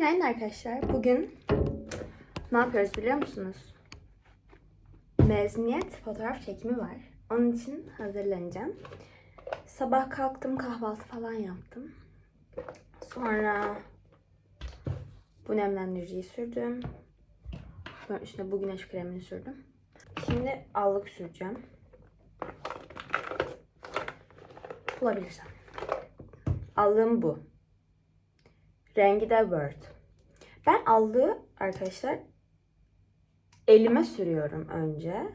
Günaydın arkadaşlar. Bugün ne yapıyoruz biliyor musunuz? Mezuniyet fotoğraf çekimi var. Onun için hazırlanacağım. Sabah kalktım kahvaltı falan yaptım. Sonra bu nemlendiriciyi sürdüm. Sonra üstüne bu güneş kremini sürdüm. Şimdi allık süreceğim. Bulabilirsem. Allığım bu. Rengi de Word. Ben allığı arkadaşlar elime sürüyorum önce.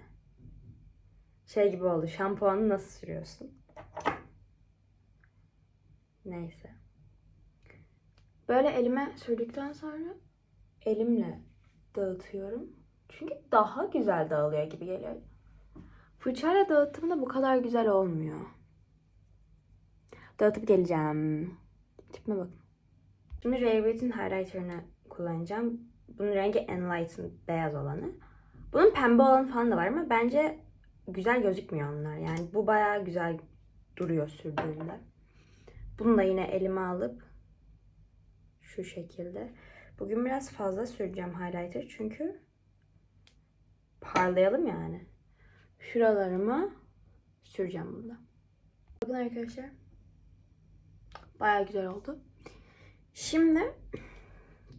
Şey gibi oldu. Şampuanı nasıl sürüyorsun? Neyse. Böyle elime sürdükten sonra elimle dağıtıyorum. Çünkü daha güzel dağılıyor gibi geliyor. Fırçayla dağıttığımda bu kadar güzel olmuyor. Dağıtıp geleceğim. Tipime bakın. Şimdi Ray Wit'in highlighter'ını kullanacağım. Bunun rengi Enlighten beyaz olanı. Bunun pembe olan falan da var ama bence güzel gözükmüyor onlar. Yani bu bayağı güzel duruyor sürdüğünde. Bunu da yine elime alıp şu şekilde. Bugün biraz fazla süreceğim highlighter çünkü parlayalım yani. Şuralarımı süreceğim bunda. Bakın arkadaşlar. Bayağı güzel oldu. Şimdi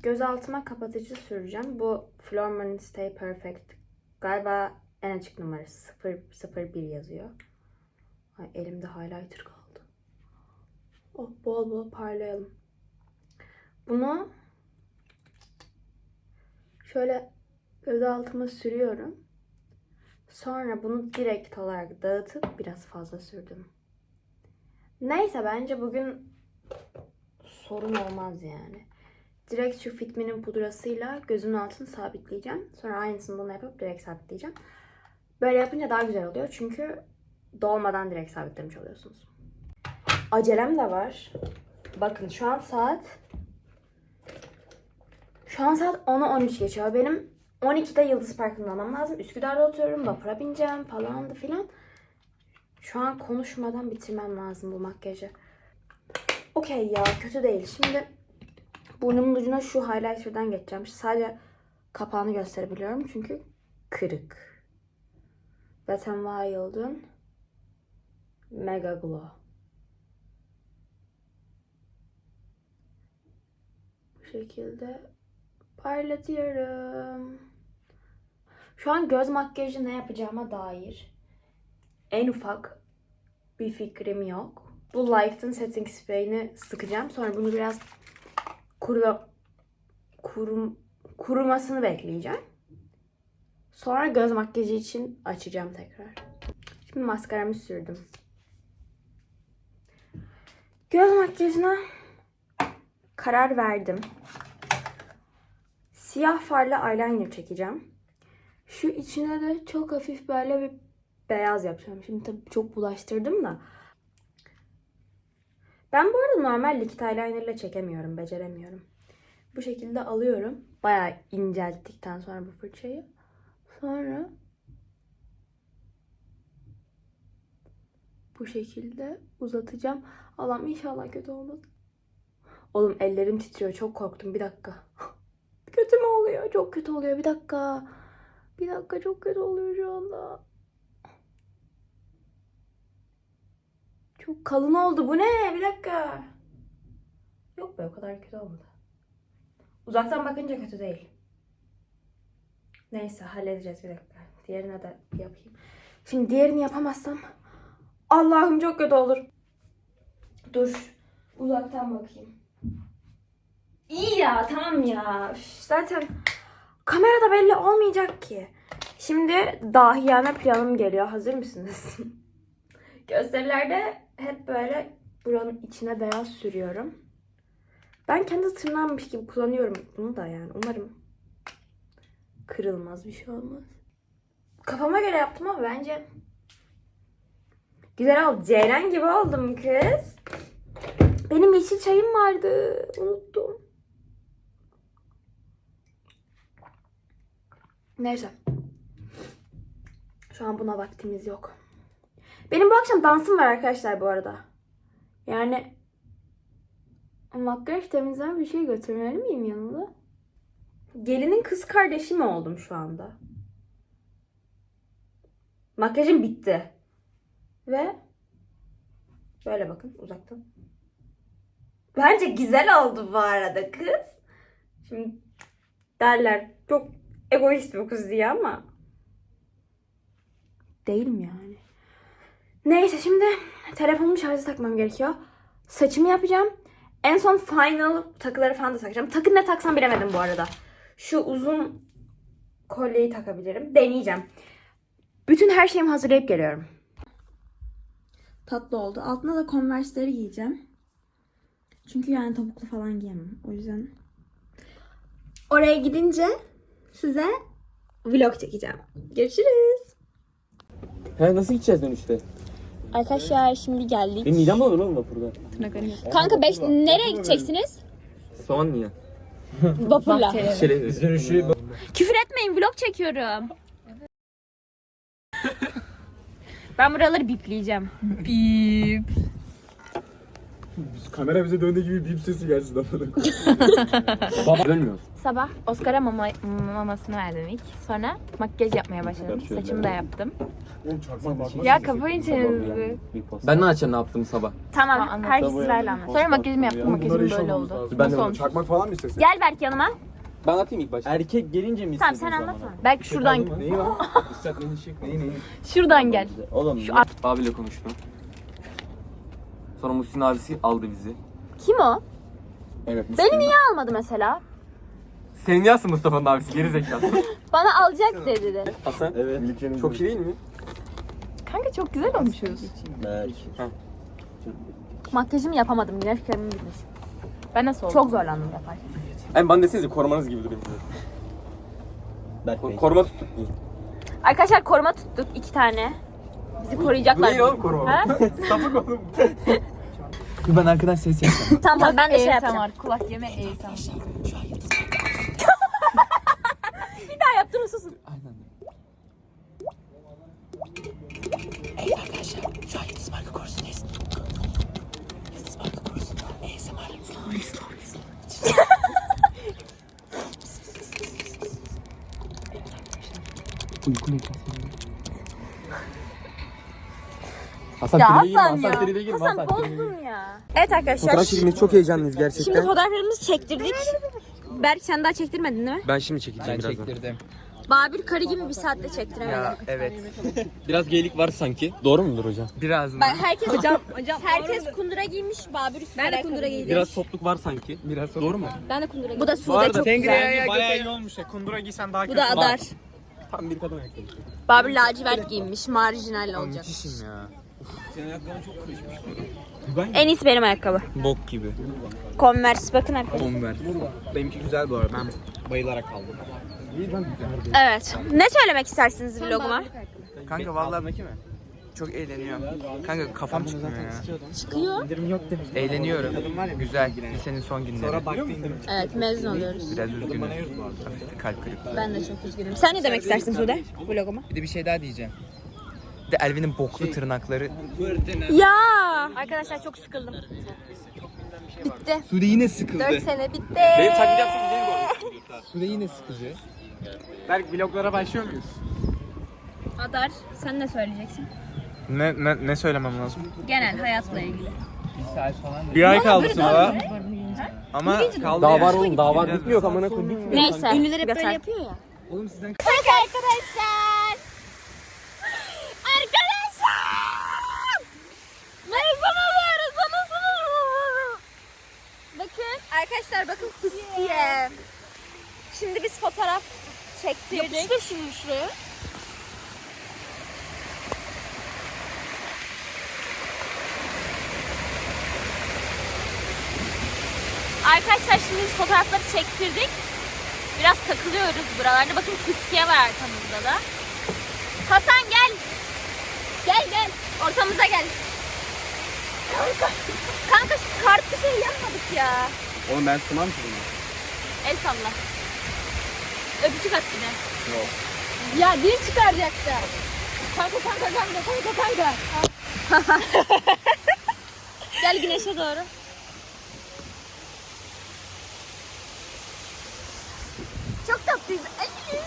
göz altıma kapatıcı süreceğim. Bu Florman Stay Perfect. Galiba en açık numarası 001 yazıyor. Ay elimde highlighter kaldı. Oh bol bol parlayalım. Bunu şöyle göz altıma sürüyorum. Sonra bunu direkt olarak dağıtıp biraz fazla sürdüm. Neyse bence bugün sorun olmaz yani. Direkt şu Fitmi'nin pudrasıyla gözümün altını sabitleyeceğim. Sonra aynısını buna yapıp direkt sabitleyeceğim. Böyle yapınca daha güzel oluyor. Çünkü dolmadan direkt sabitlemiş oluyorsunuz. Acelem de var. Bakın şu an saat şu an saat 10'a 13 geçiyor. Benim 12'de Yıldız Parkı'nda olmam lazım. Üsküdar'da oturuyorum. Vapura bineceğim falan da filan. Şu an konuşmadan bitirmem lazım bu makyajı. Okey ya kötü değil. Şimdi burnumun ucuna şu highlighter'dan geçeceğim. Sadece kapağını gösterebiliyorum çünkü kırık. Wet n Wild'ın Mega Glow. Bu şekilde parlatıyorum. Şu an göz makyajı ne yapacağıma dair en ufak bir fikrim yok. Bu Light'ın setting spray'ini sıkacağım. Sonra bunu biraz kuru, kurum, kurumasını bekleyeceğim. Sonra göz makyajı için açacağım tekrar. Şimdi maskaramı sürdüm. Göz makyajına karar verdim. Siyah farlı eyeliner çekeceğim. Şu içine de çok hafif böyle bir beyaz yapacağım. Şimdi tabii çok bulaştırdım da. Ben bu arada normal likit eyeliner ile çekemiyorum. Beceremiyorum. Bu şekilde alıyorum. Bayağı incelttikten sonra bu fırçayı. Sonra bu şekilde uzatacağım. Allah'ım inşallah kötü olmaz. Oğlum ellerim titriyor. Çok korktum. Bir dakika. kötü mü oluyor? Çok kötü oluyor. Bir dakika. Bir dakika çok kötü oluyor şu anda. Çok kalın oldu. Bu ne? Bir dakika. Yok be o kadar kötü olmadı. Uzaktan bakınca kötü değil. Neyse halledeceğiz bir dakika. Diğerine de yapayım. Şimdi diğerini yapamazsam Allah'ım çok kötü olur. Dur. Uzaktan bakayım. İyi ya tamam ya. Üf, zaten kamerada belli olmayacak ki. Şimdi dahiyane planım geliyor. Hazır mısınız? Gösterilerde hep böyle buranın içine beyaz sürüyorum. Ben kendi tırnağımmış gibi kullanıyorum bunu da yani. Umarım kırılmaz bir şey olmaz. Kafama göre yaptım ama bence güzel oldu. Ceylan gibi oldum kız. Benim yeşil çayım vardı. Unuttum. Neyse. Şu an buna vaktimiz yok. Benim bu akşam dansım var arkadaşlar bu arada. Yani Makyaj temizleme bir şey götürmeli miyim yanımda? Gelinin kız kardeşi mi oldum şu anda? Makyajım bitti. Ve böyle bakın uzaktan. Bence güzel oldu bu arada kız. Şimdi derler çok egoist bir kız diye ama değilim yani. Neyse şimdi telefonumu şarja takmam gerekiyor. Saçımı yapacağım. En son final takıları falan da takacağım. Takı ne taksam bilemedim bu arada. Şu uzun kolyeyi takabilirim. Deneyeceğim. Bütün her şeyimi hazırlayıp geliyorum. Tatlı oldu. Altına da Converse'leri giyeceğim. Çünkü yani topuklu falan giyemem. O yüzden oraya gidince size vlog çekeceğim. Görüşürüz. He nasıl gideceğiz dönüşte? Arkadaşlar şimdi geldik. Benim midem bulanır oğlum vapurda. Kanka 5 nereye gideceksiniz? Soğan niye? Vapurla. Şöyle dönüşü Küfür etmeyin vlog çekiyorum. ben buraları bipleyeceğim. Kamera bize döndüğü gibi bip sesi gelsin amına. Baba dönmüyoruz. Sabah Oscar'a mama, mamasını verdim ilk. Sonra makyaj yapmaya başladım. Saçımı da yaptım. Oğlum çakma bakma. Ya kafayı çevirdi. Ben ne açacağım ne yaptım sabah? Tamam anlat. herkes sırayla anlat. Sonra makyajımı yaptım. Makyajım böyle oldu. lazım. Ben de Nasıl olmuş? Çakmak falan mı istesek? Gel Berk yanıma. Ben atayım ilk başta. Erkek gelince mi Tamam sen anlatsana. Belki şuradan Neyi lan? İstetmenin şık. Neyi neyi? şuradan gel. Oğlum Abiyle konuştum. Sonra Muhsin abisi aldı bizi. Kim o? Evet. Beni niye almadı mesela? Senin yazsın Mustafa'nın abisi geri zekalı. Bana alacak dedi de. Hasan. evet. Ülkenin Çok iyi değil mi? Kanka çok güzel olmuşuz. Berk. Makyajımı yapamadım. Güneş kremim bitmiş. Ben nasıl oldum? Çok zorlandım yaparken. Yani bana desenize korumanız gibi duruyor. Berk Bey. Ko- koruma tuttuk. Arkadaşlar koruma tuttuk iki tane. Bizi koruyacaklar. Bu değil oğlum koruma. Ha? Sapık oğlum. Dur ben arkadan ses yapacağım. tamam tamam ben de şey yapacağım. Kulak yeme ASMR. Bir daha yaptırın susun. Hasan Ya tribe girme, Hasan Hasan ya. tribe girme, Hasan Hasan tribe girme. bozdun ya. Evet arkadaşlar. Fotoğraf çekimimiz çok heyecanlıyız gerçekten. Şimdi fotoğraflarımızı çektirdik. Berk sen daha çektirmedin değil mi? Ben şimdi çekeceğim Ben birazdan. çektirdim. Babür karı gibi bir saatte çektiremedi. evet. Biraz geylik var sanki. Doğru mudur hocam? Biraz mı? Ben herkes hocam hocam herkes kundura giymiş. Babür üstüne Ben de kundura giydim. Biraz topluk var sanki. Biraz Doğru mu? Ben de kundura giydim. Bu da Sude çok güzel. Bayağı iyi olmuş ya. Kundura giysen daha Bu da Adar. Tam bir kadın ayakkabı. Babür lacivert giymiş. Marjinal olacak. Müthişim ya. En iyisi benim ayakkabı. Bok gibi. Converse bakın arkadaşlar. Converse. Benimki güzel bu arada. Ben bayılarak aldım. Evet. Ne söylemek istersiniz vloguma? Kanka vallahi çok eğleniyorum. Kanka kafam çıkmıyor ya. Çıkıyor. Eğleniyorum. Güzel. Lisenin son günleri. Evet mezun oluyoruz. Biraz üzgünüm. Hafif kalp kırıklığı. Ben de çok üzgünüm. Sen ne demek istersin Sude vloguma? Bir de bir şey daha diyeceğim. De Elvin'in boklu tırnakları. Ya. Arkadaşlar çok sıkıldım. Bitti. Sude yine sıkıldı. 4 sene bitti. Benim taklit güzel mi olur? Sude yine sıkıcı. Berk vloglara başlıyor muyuz? Adar sen ne söyleyeceksin? Ne, ne, ne söylemem lazım? Genel hayatla ilgili. Bir ay kaldı sınava. Ama kaldı Daha var oğlum daha var. Bitmiyor amına koyayım. Bitmiyor. Neyse. Ünlüler hep böyle yapıyor ya. Oğlum sizden Arkadaşlar. Arkadaşlar. Mezun oluyoruz. Anasını. Bakın arkadaşlar bakın fıskiye. Şimdi biz fotoğraf çektirdik. Yapıştır şimdi şuraya. Arkadaşlar şimdi biz fotoğrafları çektirdik. Biraz takılıyoruz buralarda. Bakın fıskiye var arkamızda da. Hasan gel. Gel gel. Ortamıza gel. Kanka, kanka şu kartlı şey yapmadık ya. Oğlum ben sığmam ki buna. El salla. Öpücük at bir. Yok. Ya dil çıkaracaktı. Kanka kanka kanka kanka kanka. Gel güneşe doğru. Çok tatlıyız. Elvin.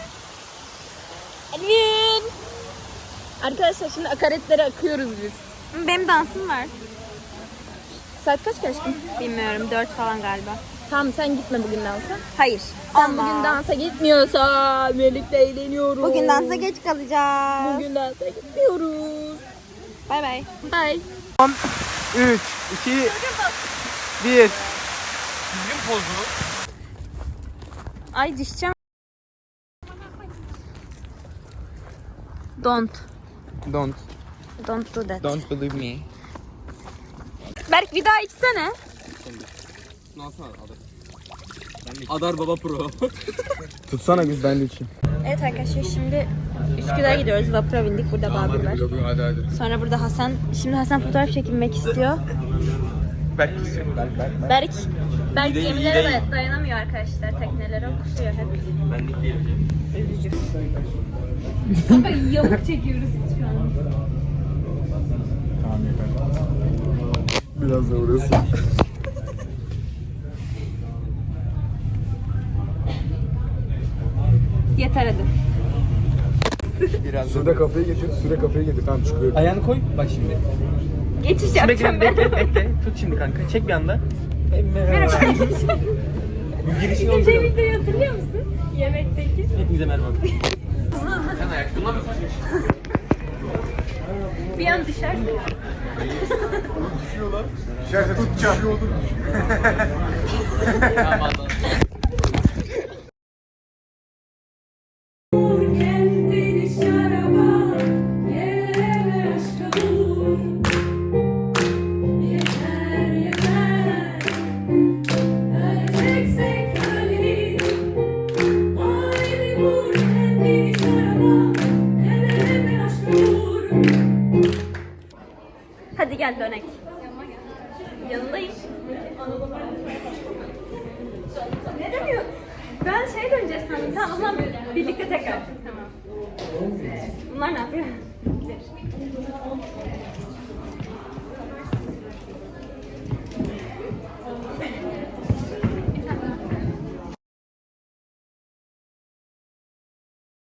Elvin. Arkadaşlar şimdi akaretlere akıyoruz biz. Benim dansım var. Saat kaç geçti? Bilmiyorum. 4 falan galiba. Tamam sen gitme bugün dansa. Hayır. Sen bugün dansa gitmiyorsan birlikte eğleniyoruz. Bugün dansa geç kalacağız. Bugün dansa gitmiyoruz. Bay bay. Bye. 3, 2, 1. Ay düşeceğim. Don't. Don't, Don't do that. don't believe me. Berk bir daha içsene. Nasıl Adar? Adar Baba Pro. Tutsana biz ben de içeyim. Evet arkadaşlar şimdi Üsküdar'a gidiyoruz. Vapura bindik. Burada Babür var. Hadi hadi. Sonra burada Hasan. Şimdi Hasan fotoğraf çekilmek istiyor. Belki istiyorum. Berk, Berk, Berk. Berk, Berk İyi değil, iyi gemilere değil. day- dayanamıyor arkadaşlar. Teknelere kusuyor hep. Ben de değilim. Üzücü. Kanka yamuk çekiyoruz şu an. Tamam yeter. Biraz da uğrasın. Yeter hadi. Biraz Suda kafayı getir, suda kafayı getir. Tamam çıkıyor. Ayağını koy. Bak şimdi. Geçiş yapacağım ben. bekle bekle. Tut şimdi kanka. Çek bir anda. Merhaba. Bu girişin Bizim oldu. şey videoyu hatırlıyor musun? Yemekteki. Hepinize merhaba. Sen ayakta mı? Bir an düşersin. Şöyle tutacağım. Kendini gel dönek. Yanındayım. ne dönüyor? Ben şey döneceğiz sandım. Tamam o zaman birlikte tekrar. Tamam. Bunlar ne yapıyor?